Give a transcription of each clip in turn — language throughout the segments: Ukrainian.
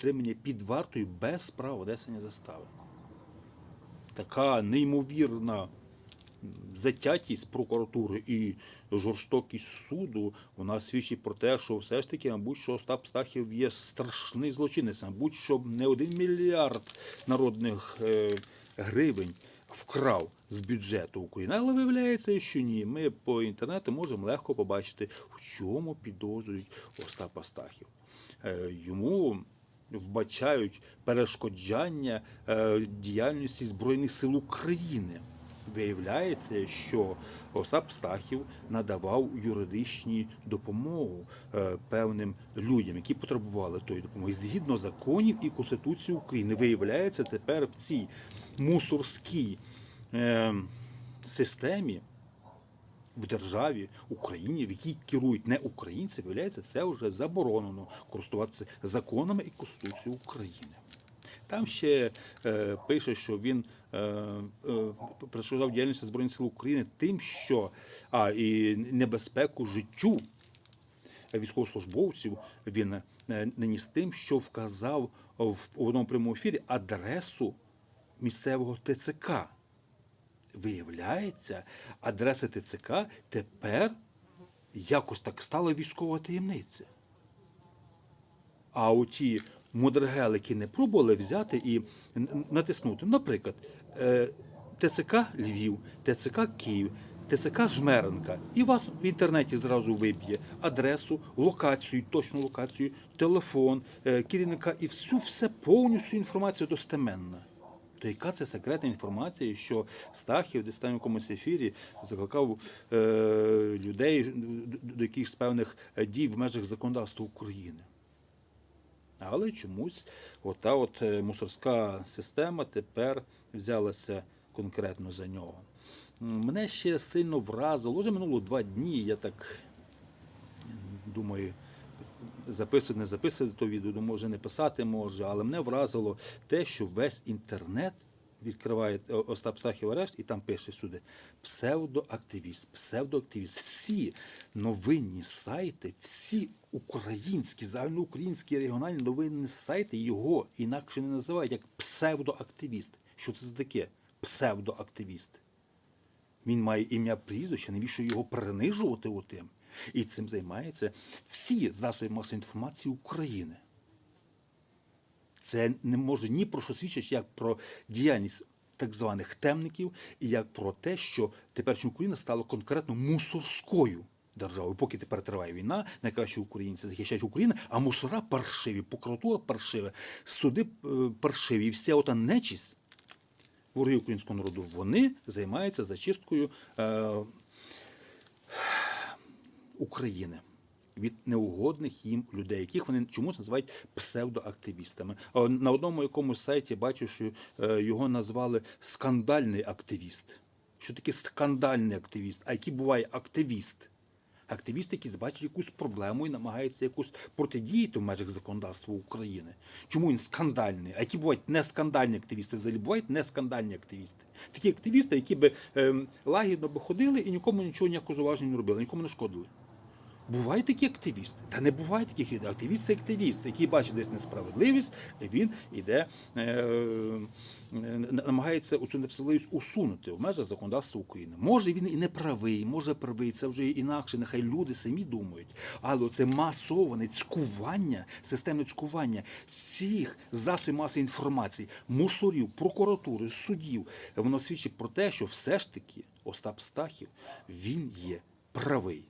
тримання під вартою без права внесення застави. Така неймовірна затятість прокуратури і жорстокість суду вона свідчить про те, що все ж таки, мабуть, що Остап Стахів є страшний злочинець, мабуть, що не один мільярд народних е, гривень вкрав з бюджету України. Але виявляється, що ні. Ми по інтернету можемо легко побачити, в чому підозрюють Остапа Стахів. Е, йому вбачають перешкоджання е, діяльності Збройних сил України. Виявляється, що Остап Стахів надавав юридичні допомогу е, певним людям, які потребували тої допомоги. Згідно законів і Конституції України, виявляється тепер в цій мусорській е, системі в державі Україні, в якій керують не українці, виявляється, це вже заборонено користуватися законами і Конституцією України. Там ще е, пише, що він е, е, перешкоджав діяльності Збройних сил України тим, що а, і небезпеку життю військовослужбовців він е, наніс тим, що вказав в одному прямому ефірі адресу місцевого ТЦК. Виявляється, адреса ТЦК тепер якось так стала військова таємниця. А оті мудрагелики не пробували взяти і натиснути. Наприклад, е, ТЦК Львів, ТЦК Київ, ТЦК Жмеренка. І вас в інтернеті зразу виб'є адресу, локацію, точну локацію, телефон е, керівника і всю все повністю інформація достеменна. То яка це секретна інформація, що Стахів десь там в якомусь ефірі закликав е, людей до- до якихось певних е, дій в межах законодавства України? Але чомусь ота от е, мусорська система тепер взялася конкретно за нього. Мене ще сильно вразило, вже минуло два дні, я так думаю, записувати, не записувати то відео, думаю, може не писати може, але мене вразило те, що весь інтернет відкриває е, Остап Сахів арешт і там пише сюди псевдоактивіст, псевдоактивіст. Всі новинні сайти, всі українські, загальноукраїнські регіональні новинні сайти його інакше не називають як псевдоактивіст. Що це за таке? Псевдоактивіст. Він має ім'я прізвище, навіщо його принижувати отим? І цим займаються всі засоби масової інформації України. Це не може ні про що свідчити, як про діяльність так званих темників, і як про те, що теперішня Україна стала конкретно мусорською державою. Поки тепер триває війна, найкращі українці захищають Україну, а мусора паршиві, прокуратура паршива, суди е, паршиві, і вся ота нечість вороги українського народу, вони займаються зачисткою е, України від неугодних їм людей, яких вони чомусь називають псевдоактивістами. На одному якомусь сайті бачу, що е, його назвали скандальний активіст. Що таке скандальний активіст? А який буває активіст? Активіст, який бачить якусь проблему і намагається якусь протидіяти в межах законодавства України. Чому він скандальний? А які бувають не скандальні активісти? Взагалі бувають не скандальні активісти. Такі активісти, які би ем, лагідно би ходили і нікому нічого ніякого зауваження не робили, нікому не шкодили. Бувають такі активісти. Та не буває таких. Активіст це активіст, який бачить десь несправедливість, він іде, е, е, намагається цю несправедливість усунути в межах законодавства України. Може він і не правий, може правий, це вже інакше. Нехай люди самі думають. Але це масоване цькування, системне цькування всіх засобів масової інформації, мусорів, прокуратури, судів. Воно свідчить про те, що все ж таки Остап Стахів він є правий.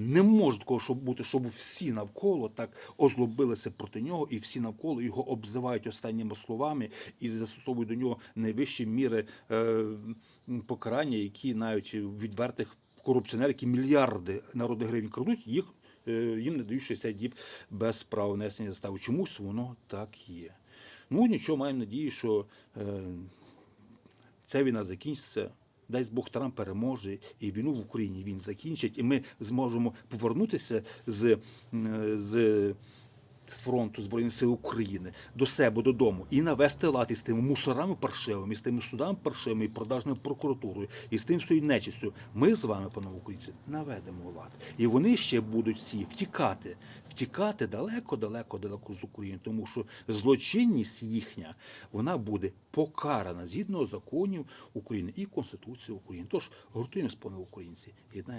Не може такого щоб бути, щоб всі навколо так озлобилися проти нього, і всі навколо його обзивають останніми словами і застосовують до нього найвищі міри е, покарання, які навіть відвертих корупціонерів, які мільярди народних гривень крадуть, їх е, їм не дають 60 діб без права внесення застави. Чомусь воно так є. Ну нічого, маємо надію, що е, ця війна закінчиться. Дасть Бог Трамп переможе, і війну в Україні він закінчить, і ми зможемо повернутися з, з з фронту Збройних сил України до себе додому і навести лад із тими мусорами паршивими, з тими судами паршивими, і продажною прокуратурою, і з тим всією нечистю. Ми з вами, панове українці, наведемо лад. І вони ще будуть всі втікати, втікати далеко, далеко, з України, тому що злочинність їхня вона буде покарана згідно законів України і Конституції України. Тож гуртуємось, панове українці, єднаємо.